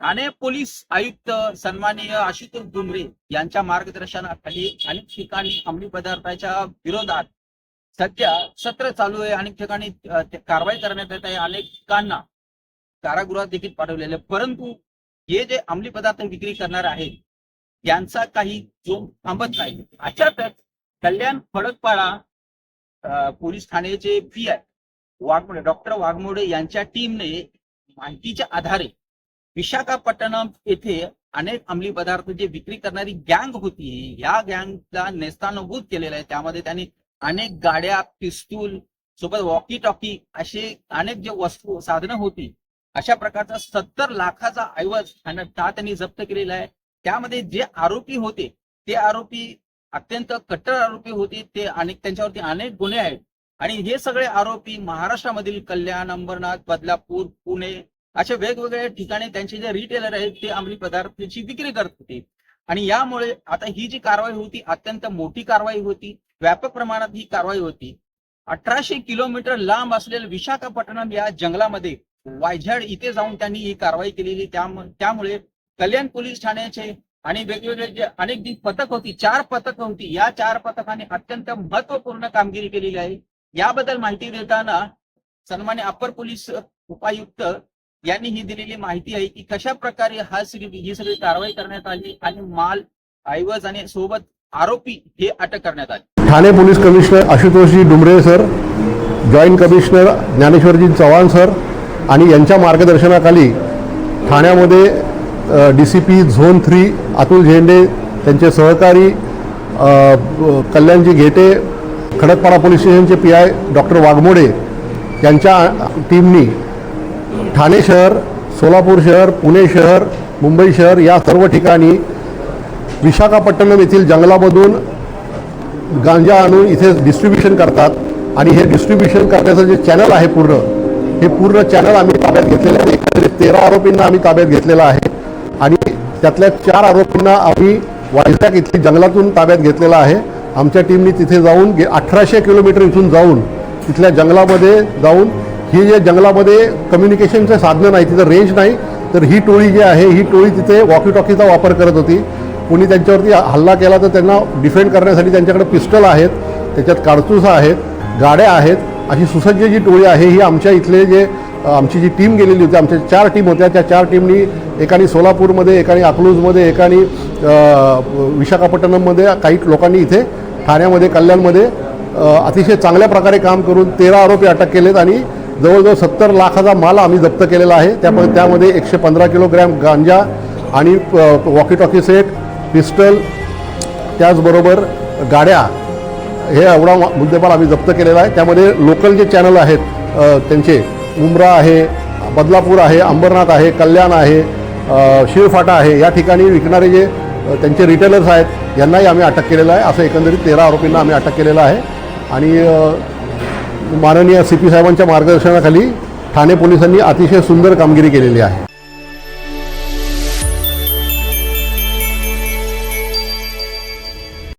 Thane police आयुक्त सन्माननीय आशुतोष डुमरे यांच्या मार्गदर्शनाखाली अनेक ठिकाणी अंमली पदार्थाच्या विरोधात सध्या सत्र चालू आहे. अनेक ठिकाणी ते कारवाई करण्यात येत आहे. अनेक कारागृहात देखील पाठवलेले परंतु हे जे अंमली पदार्थ विक्री करणार आहेत यांचा काही जो थांबत नाही. अशातच कल्याण फडकपाडा पोलीस ठाण्याचे P I Waghmode doctor Waghmode यांच्या टीमने माहितीच्या आधारे विशाखापट्टणम येथे अनेक अंमली पदार्थ जे विक्री करणारी गँग होती या गँगला नेस्तानुभूत केलेलं आहे. त्यामध्ये त्यांनी अनेक गाड्या पिस्तूल सोबत वॉकी टॉकी असे अनेक जे वस्तू साधनं होती अशा प्रकारचा सत्तर लाखाचा ऐवज त्यांना ता त्यांनी जप्त केलेला आहे. त्यामध्ये जे आरोपी होते ते आरोपी अत्यंत कट्टर आरोपी होते. ते अनेक त्यांच्यावरती अनेक गुन्हे आहेत. आणि हे सगळे आरोपी महाराष्ट्रामधील कल्याण अंबरनाथ बदलापूर पुणे अशा वेगवेगळ्या ठिकाणी त्यांचे जे रिटेलर आहेत ते अंमली पदार्थाची विक्री करत होते. आणि यामुळे आता ही जी कारवाई होती अत्यंत मोठी कारवाई होती. व्यापक प्रमाणात ही कारवाई होती. अठराशे किलोमीटर लांब असलेल्या विशाखापट्टणम या जंगलामध्ये वायझाड इथे जाऊन त्यांनी ही कारवाई केलेली. त्यामुळे कल्याण पोलीस ठाण्याचे आणि वेगवेगळे जे अनेक जी पथक होती चार पथक होती या चार पथकाने अत्यंत महत्त्वपूर्ण कामगिरी केलेली आहे. याबद्दल माहिती देताना सन्मान्य अप्पर पोलीस उपायुक्त यांनी ही दिलेली माहिती आहे की कशा प्रकारे हा सगळी ही सगळी कारवाई करण्यात आली आणि माल ऐवज आणि सोबत आरोपी हे अटक करण्यात आले. Thane police commissioner Ashutoshji Dumre sir joint commissioner Dnyaneshwarji Chavan sir आणि यांच्या मार्गदर्शनाखाली ठाण्यामध्ये D C P zone three Atul Zende त्यांचे सहकारी कल्याणजी घेटे खडकपाडा पोलीस स्टेशनचे पी आय डॉक्टर वाघमोडे यांच्या टीमनी ठाणे शहर सोलापूर शहर पुणे शहर मुंबई शहर या सर्व ठिकाणी विशाखापट्टणम येथील जंगलामधून गांजा आणून इथे डिस्ट्रीब्युशन करतात. आणि हे डिस्ट्रीब्युशन करण्याचं जे चॅनल आहे पूर्ण हे पूर्ण चॅनल आम्ही ताब्यात घेतलेलं आहे. एकंदरीत तेरा आरोपींना आम्ही ताब्यात घेतलेलं आहे. आणि त्यातल्या चार आरोपींना आम्ही वायझॅक इथली जंगलातून ताब्यात घेतलेला आहे. आमच्या टीमनी तिथे जाऊन गे अठराशे किलोमीटर इथून जाऊन तिथल्या जंगलामध्ये जाऊन ही जे जंगलामध्ये कम्युनिकेशनचे साधनं नाही तिथं रेंज नाही तर ही टोळी जी आहे ही टोळी तिथे वॉकी टॉकीचा वापर करत होती. कोणी त्यांच्यावरती हल्ला केला तर त्यांना डिफेंड करण्यासाठी त्यांच्याकडे पिस्टल आहेत त्याच्यात कारतूस आहेत गाड्या आहेत. अशी सुसज्ज जी टोळी आहे ही आमच्या इथले जे आमची जी टीम गेलेली होती आमच्या चार टीम होत्या. त्या चार टीमनी एकाने सोलापूरमध्ये एकाने अकलूजमध्ये एकाने विशाखापट्टणममध्ये काही लोकांनी इथे ठाण्यामध्ये कल्याणमध्ये अतिशय चांगल्या प्रकारे काम करून तेरा आरोपी अटक केलेत आणि जवळजवळ सत्तर लाखाचा माल आम्ही जप्त केलेला आहे. त्यामुळे त्यामध्ये एकशे पंधरा किलोग्रॅम गांजा आणि वॉकी टॉकी सेट पिस्टल त्याचबरोबर गाड्या हे एवढा मुद्देपाल मुद्देमाल आम्ही जप्त केलेला आहे. त्यामध्ये लोकल जे चॅनल आहेत त्यांचे उमरा आहे बदलापूर आहे अंबरनाथ आहे कल्याण आहे अ, शिळफाटा आहे या ठिकाणी विकणारे जे त्यांचे रिटेलर्स आहेत यांनाही आम्ही अटक केलेलं आहे. असं एकंदरीत तेरा आरोपींना आम्ही अटक केलेलं आहे. आणि माननीय सी पी साहेबांच्या मार्गदर्शनाखाली ठाणे पोलिसांनी अतिशय सुंदर कामगिरी केलेली आहे.